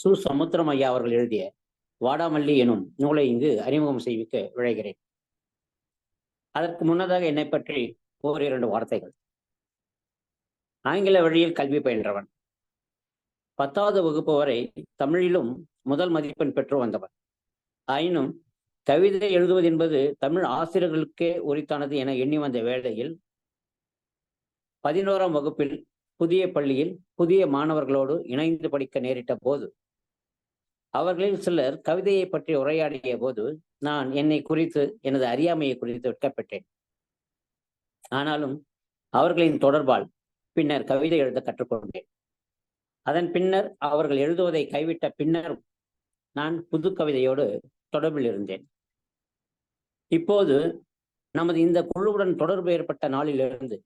சு சமுத்திரம் ஐயா அவர்கள் எழுதிய வாடாமல்லி எனும் நூலை இங்கு அறிமுகம் செய்விக்க விழைகிறேன். அதற்கு முன்னதாக என்னை பற்றி ஓரிரண்டு வார்த்தைகள். ஆங்கில வழியில் கல்வி பயின்றவன். பத்தாவது வகுப்பு வரை தமிழிலும் முதல் மதிப்பெண் பெற்று வந்தவன். ஆயினும் கவிதை எழுதுவது என்பது தமிழ் ஆசிரியர்களுக்கே உரித்தானது என எண்ணி வந்த வேளையில் பதினோராம் வகுப்பில் புதிய பள்ளியில் புதிய மாணவர்களோடு இணைந்து படிக்க நேரிட்ட போது அவர்களில் சிலர் கவிதையை பற்றி உரையாடிய போது நான் என்னை குறித்து எனது அறியாமையை குறித்து வெட்கப்பட்டேன். ஆனாலும் அவர்களின் தொடர்பால் பின்னர் கவிதை எழுத கற்றுக்கொண்டேன். அதன் பின்னர் அவர்கள் எழுதுவதை கைவிட்ட பின்னர் நான் புது கவிதையோடு தொடர்பில் இருந்தேன். இப்போது நமது இந்த குழுவுடன் தொடர்பு ஏற்பட்ட நாளிலிருந்து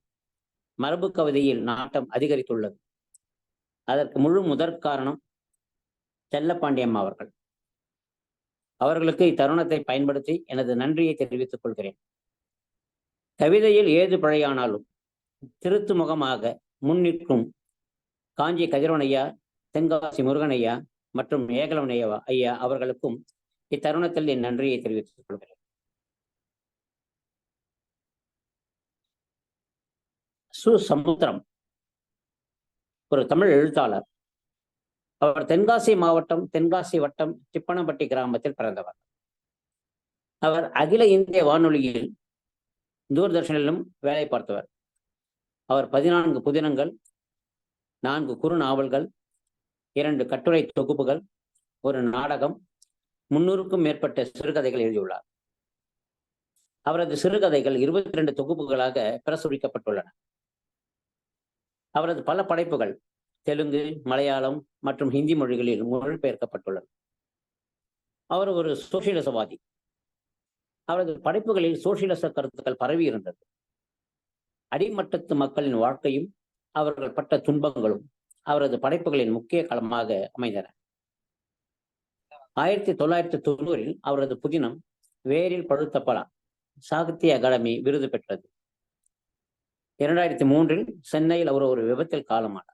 மரபு கவிதையில் நாட்டம் அதிகரித்துள்ளது. அதற்கு முழு முதற் காரணம் செல்லப்பாண்டியம் அவர்கள். அவர்களுக்கு இத்தருணத்தை பயன்படுத்தி எனது நன்றியை தெரிவித்துக் கொள்கிறேன். கவிதையில் ஏது பிழையானாலும் திருத்து முகமாக முன்னிற்கும் காஞ்சி கதிரவனையா தென்காசி முருகனையா மற்றும் ஏகலவனையா ஐயா அவர்களுக்கும் இத்தருணத்தில் என் நன்றியை தெரிவித்துக் கொள்கிறேன். சு. சமுத்திரம் ஒரு தமிழ் எழுத்தாளர். அவர் தென்காசி மாவட்டம் தென்காசி வட்டம் திப்பனப்பட்டி கிராமத்தில் பிறந்தவர். அவர் அகில இந்திய வானொலியில் தூர்தர்ஷனிலும் வேலை பார்த்தவர். அவர் பதினான்கு புதினங்கள் நான்கு குறு நாவல்கள் இரண்டு கட்டுரை தொகுப்புகள் ஒரு நாடகம் முன்னூறுக்கும் மேற்பட்ட சிறுகதைகள் எழுதியுள்ளார். அவரது சிறுகதைகள் இருபத்தி ரெண்டு தொகுப்புகளாக பிரசுரிக்கப்பட்டுள்ளன. அவரது பல படைப்புகள் தெலுங்கு மலையாளம் மற்றும் ஹிந்தி மொழிகளில் மொழிபெயர்க்கப்பட்டுள்ளன அவர் ஒரு சோசியலிசவாதி. அவரது படைப்புகளில் சோசியலிச கருத்துக்கள் பரவி இருந்தது. அடிமட்டத்து மக்களின் வாழ்க்கையும் அவர்கள் பட்ட துன்பங்களும் அவரது படைப்புகளின் முக்கிய களமாக அமைந்தன. ஆயிரத்தி தொள்ளாயிரத்தி தொண்ணூறில் அவரது புதினம் வேரில் பழுத்த பலா சாகித்ய அகாடமி விருது பெற்றது. இரண்டாயிரத்தி மூன்றில் சென்னையில் அவர் ஒரு விபத்தில் காலமானார்.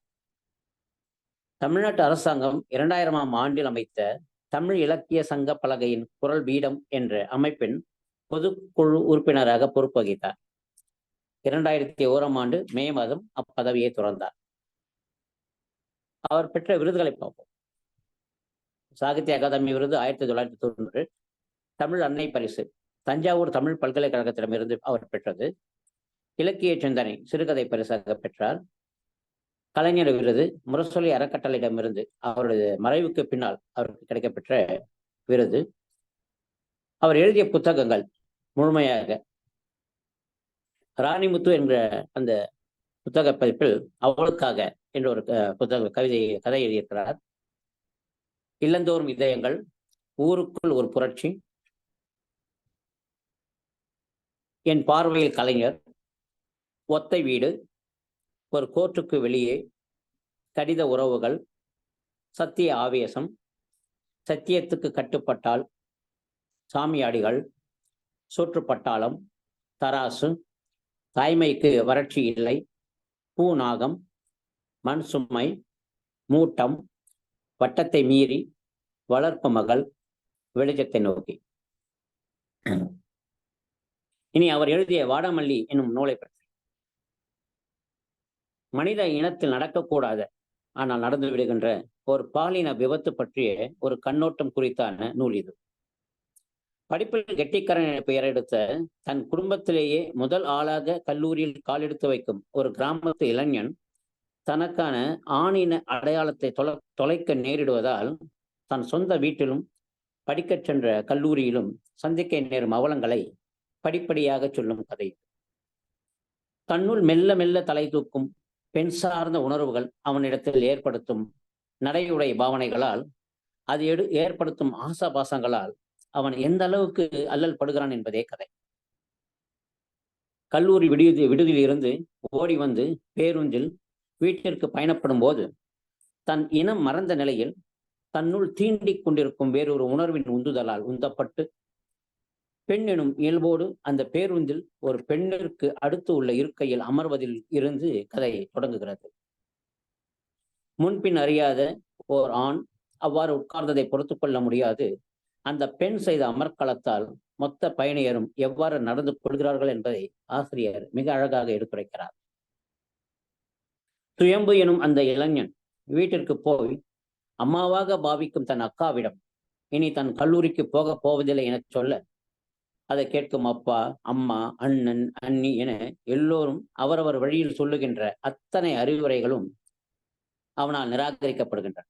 தமிழ்நாட்டு அரசாங்கம் இரண்டாயிரமாம் ஆண்டில் அமைத்த தமிழ் இலக்கிய சங்க பலகையின் குரல் பீடம் என்ற அமைப்பின் பொதுக்குழு உறுப்பினராக பொறுப்பு வகித்தார் இரண்டாயிரத்தி ஓராம் ஆண்டு மே மாதம் அப்பதவியை துறந்தார். அவர் பெற்ற விருதுகளை பார்ப்போம். சாகித்ய அகாதமி விருது ஆயிரத்தி தொள்ளாயிரத்தி தொண்ணூறு. தமிழ் அன்னை பரிசு. தஞ்சாவூர் தமிழ் பல்கலைக்கழகத்திடமிருந்து அவர் பெற்றது. இலக்கிய சிந்தனை சிறுகதை பரிசாக பெற்றார். கலைஞர் விருது முரசொலி அறக்கட்டளையிடமிருந்து அவரது மறைவுக்கு பின்னால் அவருக்கு கிடைக்கப்பெற்ற விருது. அவர் எழுதிய புத்தகங்கள் முழுமையாக ராணிமுத்து என்ற அந்த புத்தக பதிப்பில் அவளுக்காக என்ற ஒரு புத்தக கவிதை கதை எழுதியிருக்கிறார். இல்லந்தோறும் இதயங்கள் ஊருக்குள் ஒரு புரட்சி என் பார்வையில் கலைஞர் ஒத்தை வீடு ஒரு கோர்ட்டுக்கு வெளியே கடித உறவுகள் சத்திய ஆவேசம் சத்தியத்துக்கு கட்டுப்பட்டால் சாமியாடிகள் சோற்றுப்பட்டாளம் தராசு தாய்மைக்கு வறட்சி இல்லை பூநாகம் மண் சுமை மூட்டம் வட்டத்தை மீறி வளர்ப்பு மகள் வெளிச்சத்தை நோக்கி. இனி அவர் எழுதிய வாடாமல்லி என்னும் நூலை பற்றி மனித இனத்தில் நடக்கக்கூடாத. ஆனால் நடந்து விடுகின்ற ஒரு பாலின விபத்து பற்றிய ஒரு கண்ணோட்டம் குறித்தான நூல் இது. படிப்பில் கெட்டிக்கரன் பெயர் எடுத்த தன் குடும்பத்திலேயே முதல் ஆளாக கல்லூரியில் காலெடுத்து வைக்கும் ஒரு கிராமத்து இளைஞன் தனக்கான ஆணின அடையாளத்தை தொலை தொலைக்க நேரிடுவதால் தன் சொந்த வீட்டிலும் படிக்கச் சென்ற கல்லூரியிலும் சந்திக்க நேரும் அவலங்களை படிப்படியாக சொல்லும் கதை தன்னுள் மெல்ல மெல்ல தலை தூக்கும் பெண் சார்ந்த உணர்வுகள் அவனிடத்தில் ஏற்படுத்தும் நடையுடை பாவனைகளால் அது எடு ஏற்படுத்தும் ஆசாபாசங்களால் அவன் எந்த அளவுக்கு அல்லல் படுகிறான் என்பதே கதை. கல்லூரி விடுதி விடுதியில் இருந்து ஓடி வந்து பேருந்தில் வீட்டிற்கு பயணப்படும் போது தன் இனம் மறந்த நிலையில் தன்னுள் தீண்டிக் கொண்டிருக்கும் வேறொரு உணர்வின் உந்துதலால் உந்தப்பட்டு பெண் எனும் இயல்போடு அந்த பேருந்தில் ஒரு பெண்ணிற்கு அடுத்து உள்ள இருக்கையில் அமர்வதில் இருந்து கதை தொடங்குகிறது. முன்பின் அறியாத ஓர் ஆண் அவ்வாறு உட்கார்ந்ததை பொறுத்து கொள்ள முடியாது. அந்த பெண் செய்த அமர்க்களத்தால் மொத்த பயணியரும் எவ்வாறு நடந்து கொள்கிறார்கள் என்பதை ஆசிரியர் மிக அழகாக எடுத்துரைக்கிறார். சுயம்பு எனும் அந்த இளைஞன் வீட்டிற்கு போய் அம்மாவாக பாவிக்கும் தன் அக்காவிடம் இனி தன் கல்லூரிக்கு போக போவதில்லை என சொல்ல அதை கேட்கும் அப்பா அம்மா அண்ணன் அண்ணி என எல்லோரும் அவரவர் வழியில் சொல்லுகின்ற அத்தனை அறிவுரைகளும் அவனால் நிராகரிக்கப்படுகின்றன.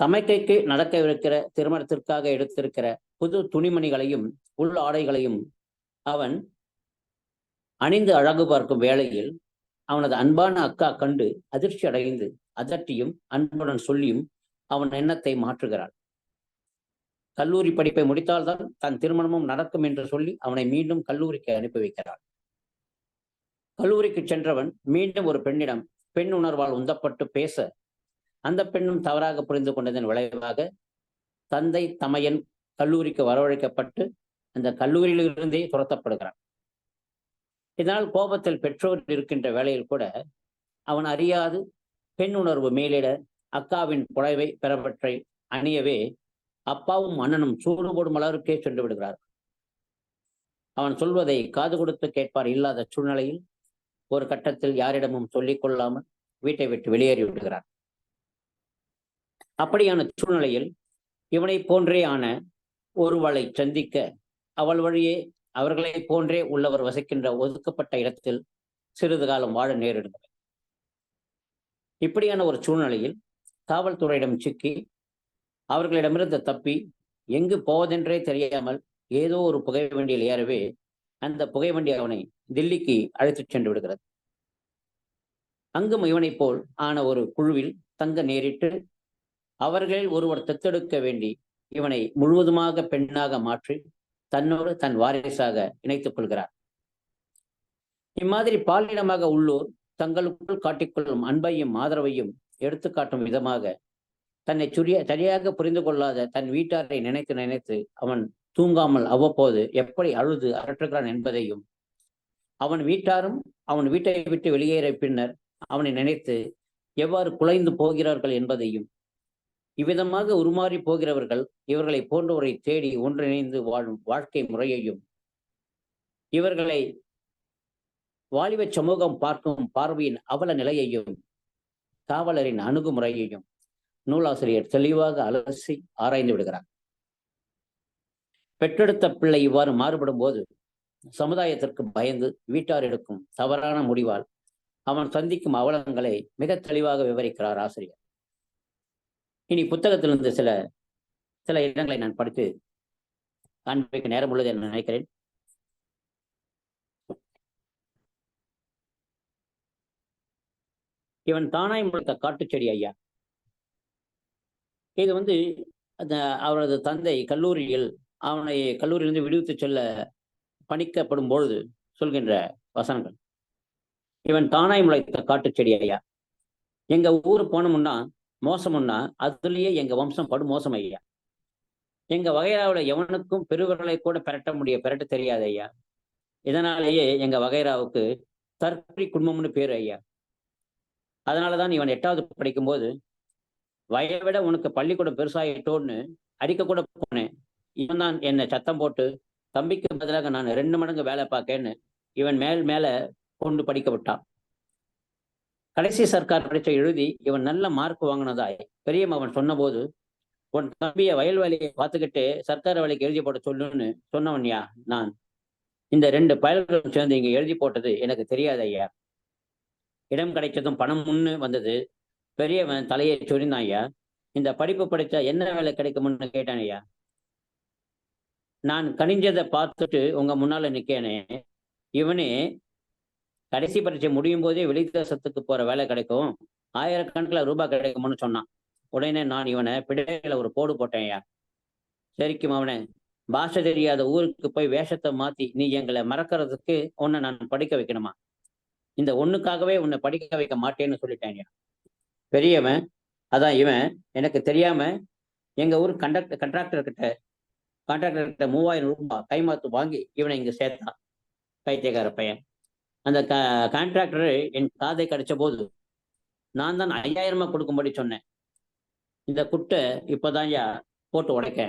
தமைக்கைக்கு நடக்கவிருக்கிற திருமணத்திற்காக எடுத்திருக்கிற புது துணிமணிகளையும் உள் ஆடைகளையும் அவன் அணிந்து அழகு பார்க்கும் வேளையில் அவனது அன்பான அக்கா கண்டு அதிர்ச்சி அடைந்து அதட்டியும் அன்புடன் சொல்லியும் அவன் எண்ணத்தை மாற்றுகிறாள். கல்லூரி படிப்பை முடித்தால்தான் தன் திருமணமும் நடக்கும் என்று சொல்லி அவனை மீண்டும் கல்லூரிக்கு அனுப்பி வைக்கிறார் கல்லூரிக்கு சென்றவன் மீண்டும் ஒரு பெண்ணிடம் பெண் உணர்வால் உந்தப்பட்டு பேச அந்த பெண்ணும் தவறாக புரிந்து கொண்டதன் விளைவாக தந்தை தமையன் கல்லூரிக்கு வரவழைக்கப்பட்டு அந்த கல்லூரியிலிருந்தே துரத்தப்படுகிறான். இதனால் கோபத்தில் பெற்றோர் இருக்கின்ற வேளையில் கூட அவன் அறியாது பெண் உணர்வு மேலிட அக்காவின் புடவை பெறவற்றை அணியவே அப்பாவும் அண்ணனும் சூடு போடும் அளவிற்கே சென்று விடுகிறார் அவன் சொல்வதை காது கொடுத்து கேட்பார் இல்லாத சூழ்நிலையில் ஒரு கட்டத்தில் யாரிடமும் சொல்லிக் கொள்ளாமல் வீட்டை விட்டு வெளியேறி விடுகிறார். அப்படியான சூழ்நிலையில் இவனை போன்றே ஆன ஒருவளை சந்திக்க அவள் வழியே அவர்களை போன்றே உள்ளவர் வசிக்கின்ற ஒதுக்கப்பட்ட இடத்தில் சிறிது காலம் வாழ நேரிடுகிறது இப்படியான ஒரு சூழ்நிலையில் காவல்துறையிடம் சிக்கி அவர்களிடமிருந்து தப்பி எங்கு போவதென்றே தெரியாமல் ஏதோ ஒரு புகை வண்டியில் ஏறவே அந்த புகை வண்டி அவனை தில்லிக்கு அழைத்துச் சென்று விடுகிறது. அங்கும் இவனைப் போல் ஆன ஒரு குழுவில் தங்க நேரிட்டு அவர்களில் ஒருவர் தத்தெடுக்க வேண்டி இவனை முழுவதுமாக பெண்ணாக மாற்றி தன்னோடு தன் வாரிசாக இணைத்துக் கொள்கிறார். இம்மாதிரி பாலினமாக உள்ளோர் தங்களுக்குள் காட்டிக்கொள்ளும் அன்பையும் ஆதரவையும் எடுத்துக்காட்டும் விதமாக தன்னை சுரிய சரியாக புரிந்து கொள்ளாத தன் வீட்டாரை நினைத்து நினைத்து அவன் தூங்காமல் அவ்வப்போது எப்படி அழுது அரற்றுகிறான் என்பதையும் அவன் வீட்டாரும் அவன் வீட்டை விட்டு வெளியேற பின்னர் அவனை நினைத்து எவ்வாறு குலைந்து போகிறார்கள் என்பதையும் இவ்விதமாக உருமாறி போகிறவர்கள் இவர்களை போன்றோரை தேடி ஒன்றிணைந்து வாழும் வாழ்க்கை முறையையும் இவர்களை வாலிப சமூகம் பார்க்கும் பார்வையின் அவல நிலையையும் காவலரின் அணுகுமுறையையும் நூலாசிரியர் தெளிவாக அலசி ஆராய்ந்து விடுகிறார். பெற்றெடுத்த பிள்ளை இவ்வாறு மாறுபடும் போது சமுதாயத்திற்கு பயந்து வீட்டார் எடுக்கும் தவறான முடிவால் அவன் சந்திக்கும் அவலங்களை மிக தெளிவாக விவரிக்கிறார் ஆசிரியர். இனி புத்தகத்திலிருந்து சில சில இடங்களை நான் படித்து காண்பிக்க நேரம் உள்ளது என்று நினைக்கிறேன். இவன் தானாய் முளைத்த காட்டுச்செடி ஐயா. இது வந்து அந்த அவரது தந்தை கல்லூரியில் அவனை கல்லூரியிலிருந்து விடுவித்து செல்ல பணிக்கப்படும் பொழுது சொல்கின்ற வசனங்கள். இவன் தானாய் முளைத்த காட்டுச்செடி ஐயா. எங்க ஊர் போனோம்னா மோசம்னா அதுலயே எங்க வம்சம் படும் மோசம் ஐயா. எங்க வகைராவில் எவனுக்கும் பெருவர்களை கூட பெரட்ட முடிய பெரட்ட தெரியாது ஐயா. இதனாலேயே எங்க வகைராவுக்கு தற்கொலை குடும்பம்னு பேரு ஐயா. அதனாலதான் இவன் எட்டாவது படிக்கும்போது வய விட உனக்கு பள்ளிக்கூடம் பெருசாகிட்டோன்னு அடிக்க கூட போனேன். இவன் தான் என்னை சத்தம் போட்டு தம்பிக்கு பதிலாக நான் ரெண்டு மடங்கு வேலை பார்க்கேன்னு இவன் மேல் மேல கொண்டு படிக்க விட்டான். கடைசி சர்க்கார் பரீட்சை எழுதி இவன் நல்ல மார்க் வாங்கினதாய். பெரியம் அவன் சொன்னபோது உன் தம்பிய வயல் வேலையை பார்த்துக்கிட்டு சர்க்கார் வேலைக்கு எழுதி போட சொல்லுன்னு சொன்னவன்யா நான். இந்த ரெண்டு பயல்களும் சேர்ந்து இங்க எழுதி போட்டது எனக்கு தெரியாது ஐயா. இடம் கிடைச்சதும் பணம் முன்னு வந்தது. பெரியவன் தலையை சொரிந்தான் ஐயா. இந்த படிப்பு படிச்சா என்ன வேலை கிடைக்கும்னு கேட்டான் ஐயா. நான் கணிஞ்சதை பார்த்துட்டு உங்க முன்னால நிக்கேனே. இவனே கடைசி பரீட்சை முடியும் போதே வெளித்தேசத்துக்கு போற வேலை கிடைக்கும். ஆயிரக்கணக்கில் ரூபாய் கிடைக்கும்னு சொன்னான். உடனே நான் இவனை பிடையில ஒரு போடு போட்டேன் ஐயா. சரிக்கும் அவனை. பாஷை தெரியாத ஊருக்கு போய் வேஷத்தை மாத்தி நீ எங்களை மறக்கிறதுக்கு உன்னை நான் படிக்க வைக்கணுமா? இந்த ஒண்ணுக்காகவே உன்னை படிக்க வைக்க மாட்டேன்னு சொல்லிட்டேன் ஐயா. பெரியவன் அதான் இவன் எனக்கு தெரியாம எங்க ஊர் கண்டக்டர் கண்ட்ராக்டர் கிட்ட கான்ட்ராக்டர் கிட்ட மூவாயிரம் ரூபாய் கைமாத்து வாங்கி இவனை இங்க சேர்த்தான். பைத்தியக்கார பையன். அந்த க கான்ட்ராக்டர் என் காதை கிடைச்ச போது நான் தான் ஐயாயிரமா கொடுக்கும்படி சொன்னேன். இந்த குட்டை இப்பதான் ஐயா போட்டு உடைக்க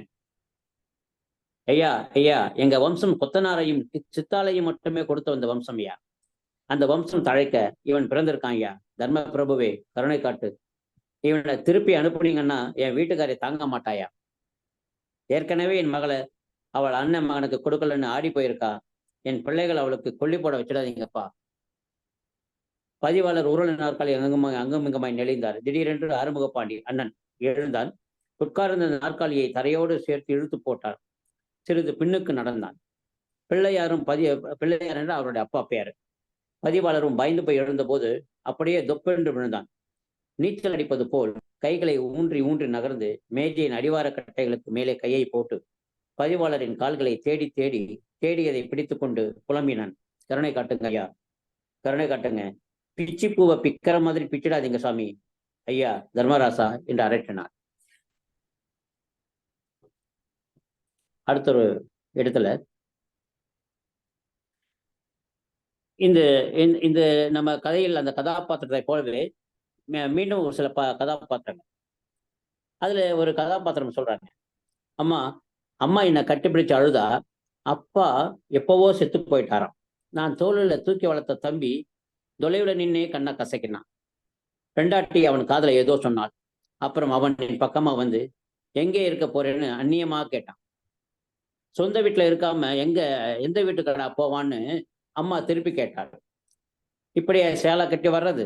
ஐயா ஐயா எங்க வம்சம் கொத்தனாரையும் சித்தாலையும் மட்டுமே கொடுத்த வந்த வம்சம் ஐயா. அந்த வம்சம் தழைக்க இவன் பிறந்திருக்கான் ஐயா. தர்ம பிரபுவே கருணை காட்டு. இவனை திருப்பி அனுப்புனீங்கன்னா என் வீட்டுக்காரை தாங்க மாட்டாயா? ஏற்கனவே என் மகளை அவள் அண்ணன் மகனுக்கு கொடுக்கலன்னு ஆடி போயிருக்கா. என் பிள்ளைகள் அவளுக்கு கொல்லி போட வச்சிடாதீங்கப்பா. பதிவாளர் உருள நாற்காலி அங்குமாய் அங்குமிங்குமாய் நெளிந்தார். திடீரென்று ஆறுமுக பாண்டி அண்ணன் எழுந்தான். உட்கார்ந்த நாற்காலியை தரையோடு சேர்த்து இழுத்து போட்டார். சிறிது பின்னுக்கு நடந்தான். பிள்ளையாரும் பதி பிள்ளையார் என்று அவருடைய அப்பா பெயர். பதிவாளரும் பயந்து போய் எழுந்தபோது அப்படியே தொப்பென்று விழுந்தான். நீச்சல் அடிப்பது போல் கைகளை ஊன்றி ஊன்றி நகர்ந்து மேஜையின் அடிவார கட்டைகளுக்கு மேலே கையை போட்டு பதிவாளரின் கால்களை தேடி தேடி தேடியதை பிடித்துக்கொண்டு புலம்பினான். கருணை காட்டுங்க ஐயா. கருணை காட்டுங்க. பிச்சி பூவை பிக்கிற மாதிரி பிச்சிடாதீங்க சாமி. ஐயா தர்மராசா என்று அரட்டினார். அடுத்த ஒரு இடத்துல இந்த இந்த- இந்த நம்ம கதையில் அந்த கதாபாத்திரத்தை போலவே மீண்டும் ஒரு சில ப கதாபாத்திரங்கள். அதுல ஒரு கதாபாத்திரம் சொல்றாங்க. அம்மா அம்மா என்னை கட்டிப்பிடிச்சு அழுதா அப்பா எப்பவோ செத்து போயிட்டாராம். நான் தோளில் தூக்கி வளர்த்த தம்பி தொலைவுல நின்னே கண்ணை கசக்கினான். ரெண்டாட்டி அவன் காதல ஏதோ சொன்னாள். அப்புறம் அவன் என் பக்கமா வந்து எங்கே இருக்க போறேன்னு அந்நியமா கேட்டான். சொந்த வீட்டுல இருக்காம எங்க எந்த வீட்டுக்கு போவான்னு அம்மா திருப்பி கேட்டாள். இப்படியே சேலை கட்டி வர்றது?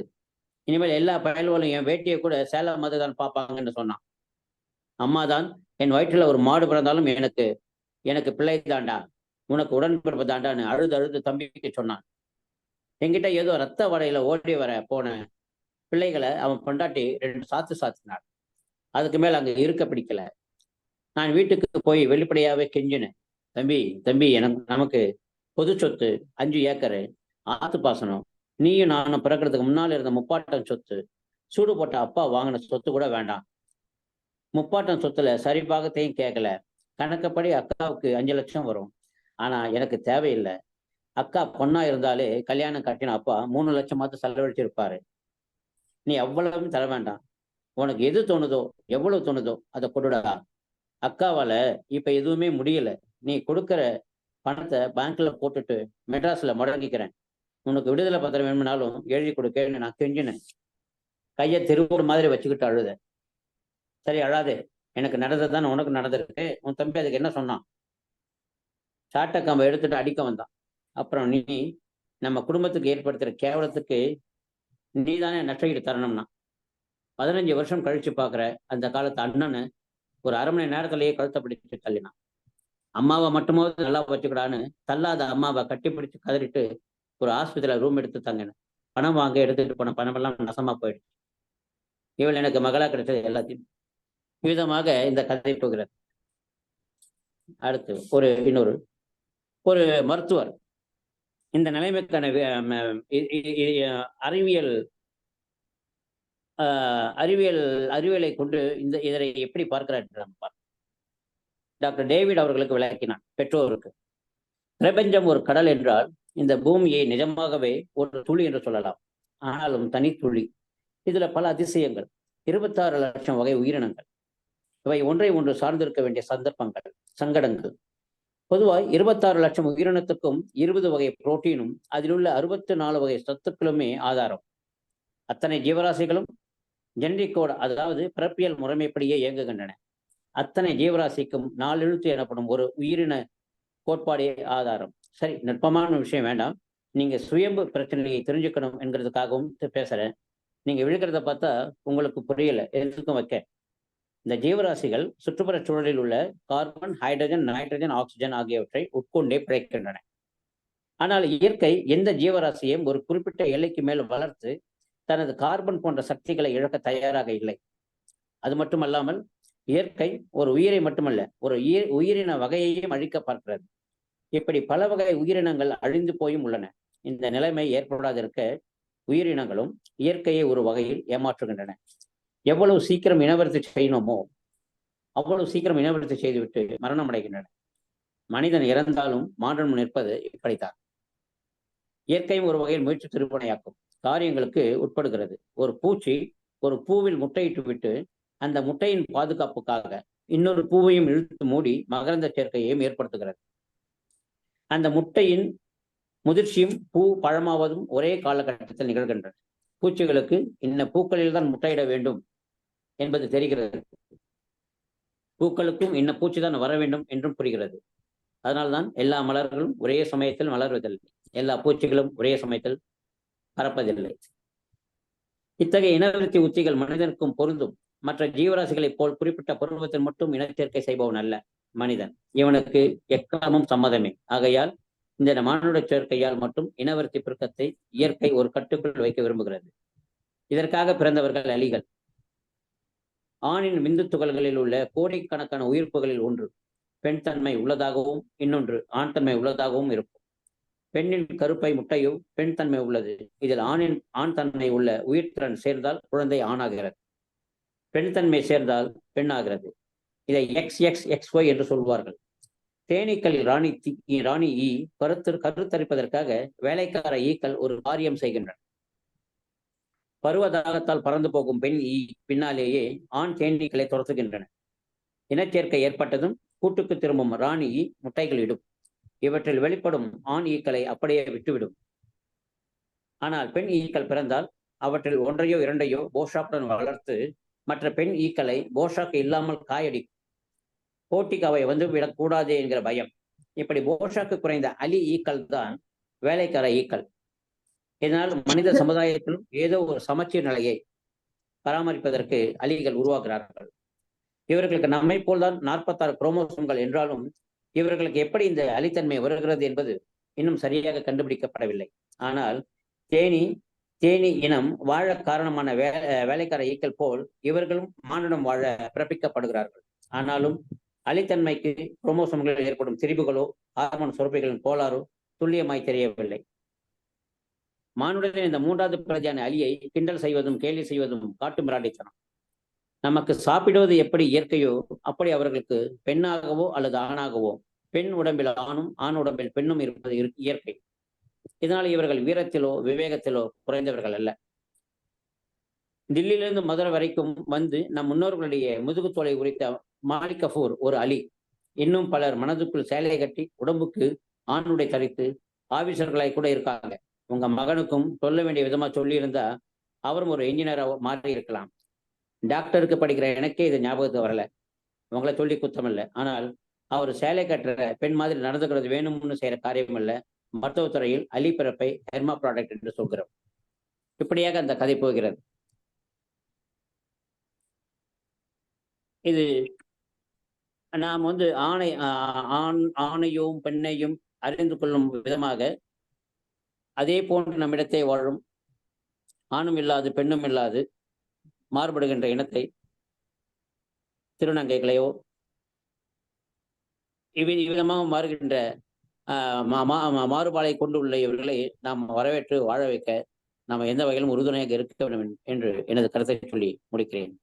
இனிமேல் எல்லா பயல்களும் என் வேட்டியை கூட சேலை மாதிரி தான் பார்ப்பாங்கன்னு சொன்னான். அம்மா தான் என் வயிற்றுல ஒரு மாடு பிறந்தாலும் எனக்கு எனக்கு பிள்ளை தாண்டா. உனக்கு உடன்பிறப்பு தாண்டான்னு அழுது அழுது தம்பிக்கு சொன்னான். என்கிட்ட ஏதோ ரத்த வடையில ஓடி வர போன பிள்ளைகளை அவன் பொண்டாட்டி ரெண்டு சாத்து சாத்தினாள். அதுக்கு மேல அங்க இருக்க பிடிக்கல. நான் வீட்டுக்கு போய் வெளிப்படையாவே கெஞ்சினேன். தம்பி தம்பி எனக்கு நமக்கு பொது சொத்து அஞ்சு ஏக்கரு ஆத்து பாசனம். நீயும் நானும் பிறக்கிறதுக்கு முன்னால் இருந்த முப்பாட்டம் சொத்து. சூடு போட்ட அப்பா வாங்கின சொத்து கூட வேண்டாம். முப்பாட்டம் சொத்துல சரி பாகத்தையும் கேட்கல கணக்கப்படி அக்காவுக்கு அஞ்சு லட்சம் வரும். ஆனா எனக்கு தேவையில்லை. அக்கா பொண்ணா இருந்தாலே கல்யாணம் கட்டின அப்பா மூணு லட்சமாவது செலவழிச்சிருப்பாரு. நீ எவ்வளவும் தர வேண்டாம். உனக்கு எது தோணுதோ எவ்வளவு தோணுதோ அதை கொடுடா. அக்காவால இப்ப எதுவுமே முடியல. நீ கொடுக்கற பணத்தை பேங்க்ல போட்டுட்டு மெட்ராஸ்ல முடங்கிக்கிறேன். உனக்கு விடுதலை பத்திரம் வேணும்னாலும் எழுதி கொடுக்கன்னு நான் கெஞ்சினேன். கையை திருவோடு மாதிரி வச்சுக்கிட்டு அழுத. சரி அழாதே. எனக்கு நடந்தது தான் உனக்கு நடந்திருக்கு. உன் தம்பி அதுக்கு என்ன சொன்னான்? சாட்டை கம்பை எடுத்துட்டு அடிக்க வந்தான். அப்புறம் நீ நம்ம குடும்பத்துக்கு ஏற்படுத்துற கேவலத்துக்கு நீ தானே நஷ்டஈடு தரணும்னா. பதினஞ்சு வருஷம் கழிச்சு பார்க்குற அந்த காலத்து அண்ணனை ஒரு அரை மணி நேரத்திலேயே கழுத்தை பிடிச்சு தள்ளினான். அம்மாவை மட்டுமாவது நல்லா வச்சுக்கிடான்னு தள்ளாத அம்மாவை கட்டிப்பிடிச்சு கதறிட்டு ஒரு ஆஸ்பத்திரியில ரூம் எடுத்து தங்கினேன். பணம் வாங்க எடுத்துட்டு போன பணமெல்லாம் நசமா போயிடுச்சு. இவள் எனக்கு மகளா கிடைச்சது எல்லாத்தையும் விதமாக இந்த கதை போகிறது அடுத்து ஒரு இன்னொரு ஒரு மருத்துவர். இந்த நிலைமைக்கான அறிவியல் ஆஹ், அறிவியல் அறிவியலை கொண்டு இந்த இதனை எப்படி பார்க்கிறார் என்று டாக்டர் டேவிட் அவர்களுக்கு விளக்கினான் பெற்றோருக்கு பிரபஞ்சம் ஒரு கடல் என்றால் இந்த பூமியை நிஜமாகவே ஒரு துளி என்று சொல்லலாம். ஆனாலும் தனித்துளி. இதுல பல அதிசயங்கள். இருபத்தாறு லட்சம் வகை உயிரினங்கள். இவை ஒன்றை ஒன்று சார்ந்திருக்க வேண்டிய சந்தர்ப்பங்கள் சங்கடங்கள். பொதுவாய் இருபத்தாறு லட்சம் உயிரினத்துக்கும் இருபது வகை புரோட்டீனும் அதிலுள்ள அறுபத்தி நாலு வகை சத்துக்களுமே ஆதாரம். அத்தனை ஜீவராசிகளும் ஜெனரிக்கோட அதாவது பிறப்பியல் முறைமைப்படியே இயங்குகின்றன. அத்தனை ஜீவராசிக்கும் நாலெழுத்து எனப்படும் ஒரு உயிரின கோட்பாடே ஆதாரம். சரி நுட்பமான விஷயம் வேண்டாம். நீங்க சுயம்பு பிரச்சனையை தெரிஞ்சுக்கணும் என்கிறதுக்காகவும் பேசுறேன். நீங்க விழுக்கிறத பார்த்தா உங்களுக்கு புரியல எதுக்கும் வைக்க. இந்த ஜீவராசிகள் சுற்றுப்புற சூழலில் உள்ள கார்பன் ஹைட்ரஜன் நைட்ரஜன் ஆக்சிஜன் ஆகியவற்றை உட்கொண்டே பிழைக்கின்றன. ஆனால் இயற்கை எந்த ஜீவராசியையும் ஒரு குறிப்பிட்ட எல்லைக்கு மேல் வளர்த்து தனது கார்பன் போன்ற சக்திகளை இழக்க தயாராக இல்லை. அது மட்டுமல்லாமல் இயற்கை ஒரு உயிரை மட்டுமல்ல ஒரு உயிர் உயிரின வகையையும் அழிக்க பார்க்கிறது. இப்படி பல வகை உயிரினங்கள் அழிந்து போயும் உள்ளன. இந்த நிலைமை ஏற்படாதிருக்க உயிரினங்களும் இயற்கையை ஒரு வகையில் ஏமாற்றுகின்றன. எவ்வளவு சீக்கிரம் இனவரத்து செய்யணுமோ அவ்வளவு சீக்கிரம் இனவரத்து செய்துவிட்டு மரணம் அடைகின்றன. மனிதன் இறந்தாலும் மாற்றம் நிற்பது இப்படித்தான். இயற்கையும் ஒரு வகையில் முயற்சி திருப்பணையாக்கும் காரியங்களுக்கு உட்படுகிறது. ஒரு பூச்சி ஒரு பூவில் முட்டையிட்டு விட்டு அந்த முட்டையின் பாதுகாப்புக்காக இன்னொரு பூவையும் இழுத்து மூடி மகரந்த சேர்க்கையையும் ஏற்படுத்துகிறது. அந்த முட்டையின் முதிர்ச்சியும் பூ பழமாவதும் ஒரே காலகட்டத்தில் நிகழ்கின்றன. பூச்சிகளுக்கு இன்ன பூக்களில் தான் முட்டையிட வேண்டும் என்பது தெரிகிறது. பூக்களுக்கும் இன்ன பூச்சி தான் வர வேண்டும் என்றும் புரிகிறது. அதனால்தான் எல்லா மலர்களும் ஒரே சமயத்தில் மலர்வதில்லை. எல்லா பூச்சிகளும் ஒரே சமயத்தில் பறப்பதில்லை. இத்தகைய இனவிருத்தி உத்திகள் மனிதனுக்கும் பொருந்தும். மற்ற ஜீவராசிகளைப் போல் குறிப்பிட்ட பருவத்தில் மட்டும் இனச்சேர்க்கை செய்பவன் அல்ல மனிதன். இவனுக்கு எக்காலமும் சம்மதமே. ஆகையால் இந்த மானுட சேர்க்கையால் மட்டும் இனவர்த்தி பெருக்கத்தை இயற்கை ஒரு கட்டுக்குள் வைக்க விரும்புகிறது. இதற்காக பிறந்தவர்கள் அலிகள் ஆணின் விந்து துகள்களில் உள்ள கோடிக்கணக்கான உயிர்ப்புகளில் ஒன்று. பெண் தன்மை உள்ளதாகவும் இன்னொன்று ஆண் தன்மை உள்ளதாகவும் இருக்கும். பெண்ணின் கருப்பை முட்டையும் பெண் தன்மை உள்ளது. இதில் ஆணின் ஆண் தன்மை உள்ள உயிர்த்திறன் சேர்ந்தால் குழந்தை ஆணாகிறது. பெண் தன்மை சேர்ந்தால் பெண்ணாகிறது. இதை எக்ஸ் எக்ஸ் எக்ஸ் ஒய் என்று சொல்வார்கள். தேனீக்களில் ராணி தி- ராணி ஈ கருத்து கருத்தரிப்பதற்காக வேலைக்கார ஈக்கள் ஒரு காரியம் செய்கின்றன. பருவதாகத்தால் பறந்து போகும் பெண் ஈ பின்னாலேயே ஆண் தேனீக்களை துரத்துகின்றன. இனச்சேர்க்கை ஏற்பட்டதும் கூட்டுக்கு திரும்பும் ராணி ஈ முட்டைகள் இடும். இவற்றில் வெளிப்படும் ஆண் ஈக்களை அப்படியே விட்டுவிடும். ஆனால் பெண் ஈக்கள் பிறந்தால் அவற்றில் ஒன்றையோ இரண்டையோ போஷாப்புடன் வளர்த்து மற்ற பெண் ஈக்களை போஷாக்கு இல்லாமல் காயடிக்கும். போட்டிக்கு அவை வந்து விடக்கூடாது என்கிற பயம். இப்படி போஷாக்கு குறைந்த அலி ஈக்கள் தான் வேலைக்கார ஈக்கள். இதனால் மனித சமுதாயத்திலும் ஏதோ ஒரு சமச்சீர் நிலையை பராமரிப்பதற்கு அலிகள் உருவாக்குகிறார்கள். இவர்களுக்கு நம்மை போல்தான் நாற்பத்தாறு குரோமோசோம்கள் என்றாலும் இவர்களுக்கு எப்படி இந்த அலித்தன்மை வருகிறது என்பது இன்னும் சரியாக கண்டுபிடிக்கப்படவில்லை. ஆனால் தேனி தேனி இனம் வாழ காரணமான வே வேலைக்கார ஈக்கள் போல் இவர்களும் மானுடம் வாழ பிறப்பிக்கப்படுகிறார்கள். ஆனாலும் அலித்தன்மைக்கு குரோமோசோம்களில் ஏற்படும் திரிபுகளோ ஹார்மோன் சுரப்பிகளின் கோளாறோ துல்லியமாய் தெரியவில்லை. மானுடத்தின் இந்த மூன்றாவது பிரதியான அலியை கிண்டல் செய்வதும் கேலி செய்வதும் காட்டு மிராண்டித்தனம். நமக்கு சாப்பிடுவது எப்படி இயற்கையோ அப்படி அவர்களுக்கு பெண்ணாகவோ அல்லது ஆணாகவோ பெண் உடம்பில் ஆணும் ஆண் உடம்பில் பெண்ணும் இருப்பது இயற்கை. இதனால் இவர்கள் வீரத்திலோ விவேகத்திலோ குறைந்தவர்கள் அல்ல. தில்லியிலிருந்து மதுரை வரைக்கும் வந்து நம் முன்னோர்களுடைய முதுகுத்தோலை உரித்த மாலிக் கஃபூர் ஒரு அலி. இன்னும் பலர் மனதுக்குள் சேலையை கட்டி உடம்புக்கு ஆணுடை தரித்து ஆபீசர்களாய் கூட இருக்காங்க. உங்க மகனுக்கும் சொல்ல வேண்டிய விதமா சொல்லியிருந்தா அவரும் ஒரு இன்ஜினியரா மாறி இருக்கலாம் டாக்டருக்கு படிக்கிற எனக்கே இது ஞாபகத்துக்கு வரல. உங்களை சொல்லி குத்தம் இல்லை ஆனால் அவர் சேலை கட்டுற பெண் மாதிரி நடந்துக்கிறது வேணும்னு செய்யற காரியம் இல்லை மருத்துவத்துறையில் அலி பிறப்பை ஹெர்மா ப்ராடக்ட் என்று சொல்கிறோம். இப்படியாக அந்த கதை போகிறது. இது நாம் வந்து ஆணை ஆண் ஆணையும் பெண்ணையும் அறிந்து கொள்ளும் விதமாக அதே போன்று நம்மிடத்தை வாழும் ஆணும் இல்லாது பெண்ணும் இல்லாது மாறுபடுகின்ற இனத்தை திருநங்கைகளையோ இவ்விதமாக மாறுகின்ற மாறுபாலை கொண்டுள்ள இவர்களை நாம் வரவேற்று வாழ வைக்க நாம் எந்த வகையிலும் உறுதுணையாக இருக்க வேண்டும் என்று எனது கருத்தை சொல்லி முடிக்கிறேன்.